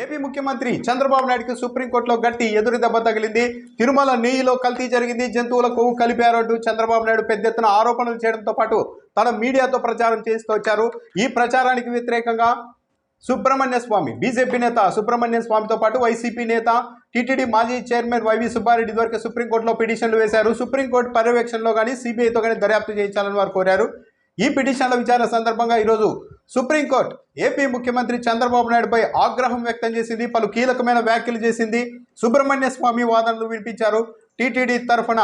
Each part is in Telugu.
ఏపీ ముఖ్యమంత్రి చంద్రబాబు నాయుడుకి సుప్రీంకోర్టులో గట్టి ఎదురు దెబ్బ తగిలింది. తిరుమల నెయ్యిలో కల్తీ జరిగింది. జంతువుల కొవ్వు కలిపారంటూ చంద్రబాబు నాయుడు పెద్ద ఎత్తున ఆరోపణలు చేయడంతో పాటు తన మీడియాతో ప్రచారం చేస్తూ వచ్చారు. ఈ ప్రచారానికి వ్యతిరేకంగా సుబ్రహ్మణ్య స్వామి బీజేపీ నేత సుబ్రహ్మణ్య స్వామితో పాటు వైసీపీ నేత టీటీడీ మాజీ చైర్మన్ వైవి సుబ్బారెడ్డి వరకు సుప్రీంకోర్టులో పిటిషన్లు వేశారు. సుప్రీంకోర్టు పర్యవేక్షణలో కానీ సిబిఐతో కానీ దర్యాప్తు చేయించాలని వారు కోరారు. ఈ పిటిషన్ల విచారణ సందర్భంగా ఈరోజు సుప్రీంకోర్టు ఏపీ ముఖ్యమంత్రి చంద్రబాబు నాయుడుపై ఆగ్రహం వ్యక్తం చేసింది పలు కీలకమైన వ్యాఖ్యలు చేసింది. సుబ్రహ్మణ్య స్వామి వాదనలు వినిపించారు. టీటీడీ తరఫున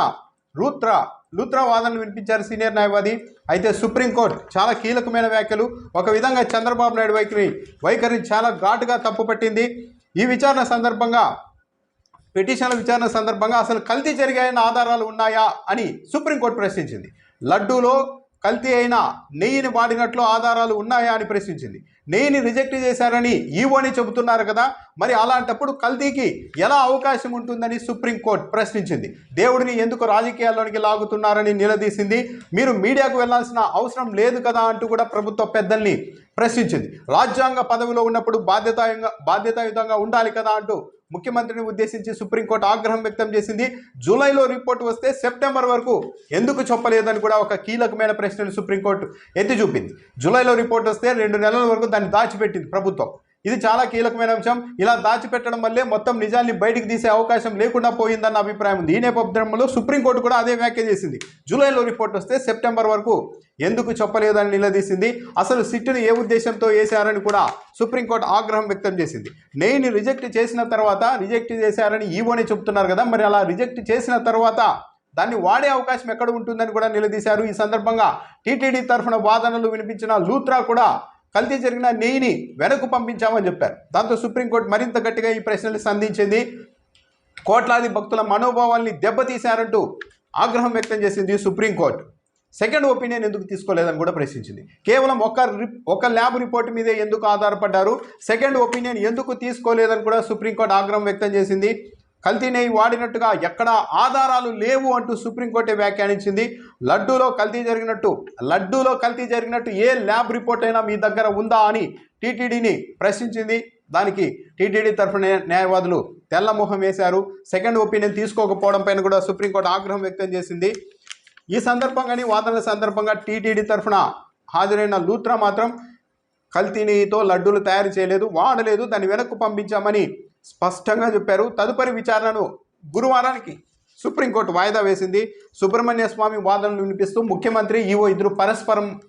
రూత్రా లూత్రా వాదనలు వినిపించారు సీనియర్ న్యాయవాది. అయితే సుప్రీంకోర్టు చాలా కీలకమైన వ్యాఖ్యలు. ఒక విధంగా చంద్రబాబు నాయుడు వైఖరి వైఖరిని చాలా ఘాటుగా తప్పుపట్టింది. ఈ విచారణ సందర్భంగా పిటిషన్ల విచారణ సందర్భంగా అసలు కల్తీ జరిగాయన్న ఆధారాలు ఉన్నాయా అని సుప్రీంకోర్టు ప్రశ్నించింది. లడ్డూలో కల్తీ అయిన నెయ్యిని వాడినట్లు ఆధారాలు ఉన్నాయా అని ప్రశ్నించింది. నెయ్యిని రిజెక్ట్ చేశారని ఈవోని చెబుతున్నారు కదా మరి అలాంటప్పుడు కల్తీకి ఎలా అవకాశం ఉంటుందని సుప్రీంకోర్టు ప్రశ్నించింది. దేవుడిని ఎందుకు రాజకీయాల్లోనికి లాగుతున్నారని నిలదీసింది. మీరు మీడియాకు వెళ్ళాల్సిన అవసరం లేదు కదా అంటూ కూడా ప్రభుత్వ పెద్దల్ని ప్రశ్నించింది. రాజ్యాంగ పదవిలో ఉన్నప్పుడు బాధ్యతాయుతంగా బాధ్యతాయుతంగా ఉండాలి కదా అంటూ ముఖ్యమంత్రిని ఉద్దేశించి సుప్రీంకోర్టు ఆగ్రహం వ్యక్తం చేసింది. జూలైలో రిపోర్ట్ వస్తే సెప్టెంబర్ వరకు ఎందుకు చెప్పలేదని కూడా ఒక కీలకమైన ప్రశ్నను సుప్రీంకోర్టు ఎత్తి చూపింది జూలైలో రిపోర్ట్ వస్తే రెండు నెలల వరకు దాన్ని దాచిపెట్టింది ప్రభుత్వం. ఇది చాలా కీలకమైన అంశం. ఇలా దాచిపెట్టడం వల్లే మొత్తం నిజాన్ని బయటికి తీసే అవకాశం లేకుండా పోయిందన్న అభిప్రాయం ఉంది. ఈ నేపథ్యంలో సుప్రీంకోర్టు కూడా అదే వ్యాఖ్య చేసింది. జూలైలో రిపోర్ట్ వస్తే సెప్టెంబర్ వరకు ఎందుకు చెప్పలేదని నిలదీసింది. అసలు సిట్టును ఏ ఉద్దేశంతో వేశారని కూడా సుప్రీంకోర్టు ఆగ్రహం వ్యక్తం చేసింది. నేను రిజెక్ట్ చేసిన తర్వాత రిజెక్ట్ చేశారని ఈవోని చెప్తున్నారు కదా. మరి అలా రిజెక్ట్ చేసిన తర్వాత దాన్ని వాడే అవకాశం ఎక్కడ ఉంటుందని కూడా నిలదీశారు. ఈ సందర్భంగా టీటీడీ తరఫున వాదనలు వినిపించిన లూత్రా కూడా కల్తీ జరిగిన నెయ్యిని వెనక్కు పంపించామని చెప్పారు. దాంతో సుప్రీంకోర్టు మరింత గట్టిగా ఈ ప్రశ్నలు సంధించింది. కోట్లాది భక్తుల మనోభావాల్ని దెబ్బతీశారంటూ ఆగ్రహం వ్యక్తం చేసింది సుప్రీంకోర్టు. సెకండ్ ఒపీనియన్ ఎందుకు తీసుకోలేదని కూడా ప్రశ్నించింది. కేవలం ఒక రిప్ ఒక ల్యాబ్ రిపోర్ట్ మీదే ఎందుకు ఆధారపడ్డారు? సెకండ్ ఒపీనియన్ ఎందుకు తీసుకోలేదని కూడా సుప్రీంకోర్టు ఆగ్రహం వ్యక్తం చేసింది. కల్తీ నెయ్యి వాడినట్టుగా ఎక్కడా ఆధారాలు లేవు అంటూ సుప్రీంకోర్టే వ్యాఖ్యానించింది. లడ్డూలో కల్తీ జరిగినట్టు లడ్డూలో కల్తీ జరిగినట్టు ఏ ల్యాబ్ రిపోర్ట్ అయినా మీ దగ్గర ఉందా అని టీటీడీని ప్రశ్నించింది. దానికి టీటీడీ తరఫున న్యాయవాదులు తెల్లమొహం వేశారు. సెకండ్ ఒపీనియన్ తీసుకోకపోవడం పైన కూడా సుప్రీంకోర్టు ఆగ్రహం వ్యక్తం చేసింది. ఈ సందర్భంగానే వాదనల సందర్భంగా టీటీడీ తరఫున హాజరైన లూత్రా మాత్రం కల్తీ నెయ్యితో లడ్డూలు తయారు చేయలేదు వాడలేదు దాన్ని వెనక్కు పంపించామని స్పష్టంగా చెప్పారు. తదుపరి విచారణను గురువారానికి సుప్రీంకోర్టు వాయిదా వేసింది. సుబ్రహ్మణ్య స్వామి వాదనలు వినిపిస్తూ ముఖ్యమంత్రి ఈవో ఇద్దరు పరస్పరం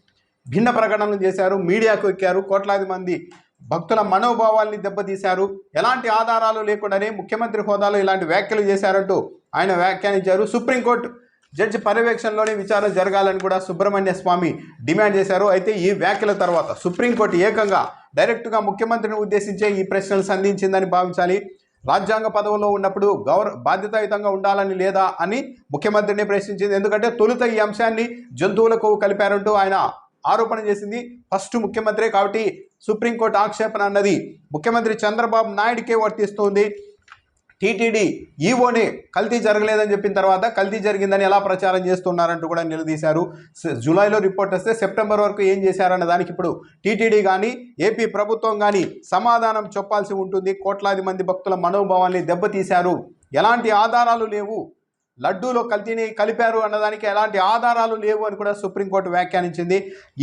భిన్న ప్రకటనలు చేశారు. మీడియాకు ఎక్కారు. కోట్లాది మంది భక్తుల మనోభావాల్ని దెబ్బతీశారు. ఎలాంటి ఆధారాలు లేకుండానే ముఖ్యమంత్రి హోదాలో ఇలాంటి వ్యాఖ్యలు చేశారంటూ ఆయన వ్యాఖ్యానించారు. సుప్రీంకోర్టు జడ్జి పర్యవేక్షణలోనే విచారణ జరగాలని కూడా సుబ్రహ్మణ్య స్వామి డిమాండ్ చేశారు. అయితే ఈ వ్యాఖ్యల తర్వాత సుప్రీంకోర్టు ఏకంగా డైరెక్ట్గా ముఖ్యమంత్రిని ఉద్దేశించే ఈ ప్రశ్నలు సంధించిందని భావించాలి. రాజ్యాంగ పదవిలో ఉన్నప్పుడు గౌరవ బాధ్యతాయుతంగా ఉండాలని లేదా అని ముఖ్యమంత్రిని ప్రశ్నించింది. ఎందుకంటే తొలుత ఈ అంశాన్ని జంతువులకు కలిపారంటూ ఆయన ఆరోపణ చేసింది. ఫస్ట్ ముఖ్యమంత్రి కాబట్టి సుప్రీంకోర్టు ఆక్షేపణ అన్నది ముఖ్యమంత్రి చంద్రబాబు నాయుడికే వర్తిస్తుంది. టీటీడీ ఈవోనే కల్తీ జరగలేదని చెప్పిన తర్వాత కల్తీ జరిగిందని ఎలా ప్రచారం చేస్తున్నారంటూ కూడా నిలదీశారు. జూలైలో రిపోర్ట్ వస్తే సెప్టెంబర్ వరకు ఏం చేశారన్న దానికి ఇప్పుడు టీటీడీ కానీ ఏపీ ప్రభుత్వం కానీ సమాధానం చెప్పాల్సి ఉంటుంది. కోట్లాది మంది భక్తుల మనోభావాల్ని దెబ్బతీశారు. ఎలాంటి ఆధారాలు లేవు. లడ్డూలో కల్తీని కలిపారు అన్నదానికి ఎలాంటి ఆధారాలు లేవు అని కూడా సుప్రీంకోర్టు వ్యాఖ్యానించింది.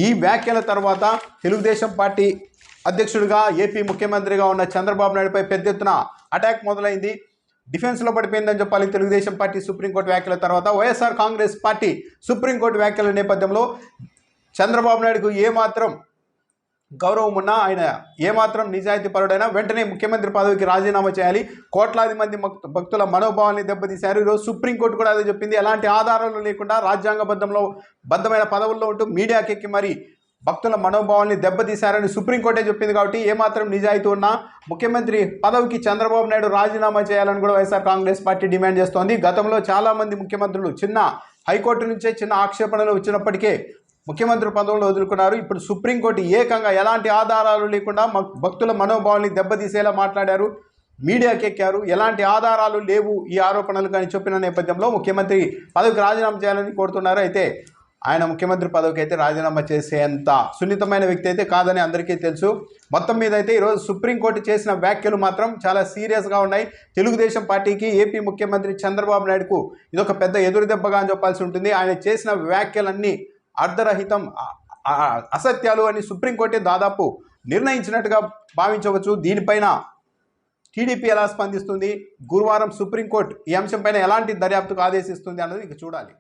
ఈ వ్యాఖ్యల తర్వాత తెలుగుదేశం పార్టీ అధ్యక్షుడిగా ఏపీ ముఖ్యమంత్రిగా ఉన్న చంద్రబాబు నాయుడుపై పెద్ద ఎత్తున అటాక్ మొదలైంది. డిఫెన్స్లో పడిపోయిందని చెప్పాలి. తెలుగుదేశం పార్టీ సుప్రీంకోర్టు వ్యాఖ్యల తర్వాత వైఎస్ఆర్ కాంగ్రెస్ పార్టీ సుప్రీంకోర్టు వ్యాఖ్యల నేపథ్యంలో చంద్రబాబు నాయుడుకు ఏమాత్రం గౌరవం ఉన్నా ఆయన ఏమాత్రం నిజాయితీ పరుడైనా వెంటనే ముఖ్యమంత్రి పదవికి రాజీనామా చేయాలి. కోట్లాది మంది భక్తుల మనోభావాన్ని దెబ్బతీశారు. ఈరోజు సుప్రీంకోర్టు కూడా అదే చెప్పింది. ఎలాంటి ఆధారాలు లేకుండా రాజ్యాంగబద్ధంలో బద్ధమైన పదవుల్లో ఉంటూ మీడియాకి మరి భక్తుల మనోభావాల్ని దెబ్బతీశారని సుప్రీంకోర్టే చెప్పింది కాబట్టి ఏమాత్రం నిజాయితీ ఉన్నా ముఖ్యమంత్రి పదవికి చంద్రబాబు నాయుడు రాజీనామా చేయాలని కూడా వైఎస్ఆర్ కాంగ్రెస్ పార్టీ డిమాండ్ చేస్తోంది. గతంలో చాలామంది ముఖ్యమంత్రులు చిన్న హైకోర్టు నుంచే చిన్న ఆక్షేపణలు వచ్చినప్పటికే ముఖ్యమంత్రి పదవులు వదులుకున్నారు. ఇప్పుడు సుప్రీంకోర్టు ఏకంగా ఎలాంటి ఆధారాలు లేకుండా భక్తుల మనోభావాల్ని దెబ్బతీసేలా మాట్లాడారు మీడియాకి ఎక్కారు ఎలాంటి ఆధారాలు లేవు ఈ ఆరోపణలు కానీ చెప్పిన నేపథ్యంలో ముఖ్యమంత్రి పదవికి రాజీనామా చేయాలని కోరుతున్నారు. అయితే ఆయన ముఖ్యమంత్రి పదవికి అయితే రాజీనామా చేసేంత సున్నితమైన వ్యక్తి అయితే కాదని అందరికీ తెలుసు. మొత్తం మీద అయితే ఈరోజు సుప్రీంకోర్టు చేసిన వ్యాఖ్యలు మాత్రం చాలా సీరియస్గా ఉన్నాయి. తెలుగుదేశం పార్టీకి ఏపీ ముఖ్యమంత్రి చంద్రబాబు నాయుడుకు ఇదొక పెద్ద ఎదురు దెబ్బగా అని చెప్పాల్సి ఉంటుంది. ఆయన చేసిన వ్యాఖ్యలన్నీ అర్ధరహితం అసత్యాలు అని సుప్రీంకోర్టే దాదాపు నిర్ణయించినట్టుగా భావించవచ్చు. దీనిపైన టీడీపీ ఎలా స్పందిస్తుంది? గురువారం సుప్రీంకోర్టు ఈ అంశంపైన ఎలాంటి దర్యాప్తుకు ఆదేశిస్తుంది అన్నది ఇక చూడాలి.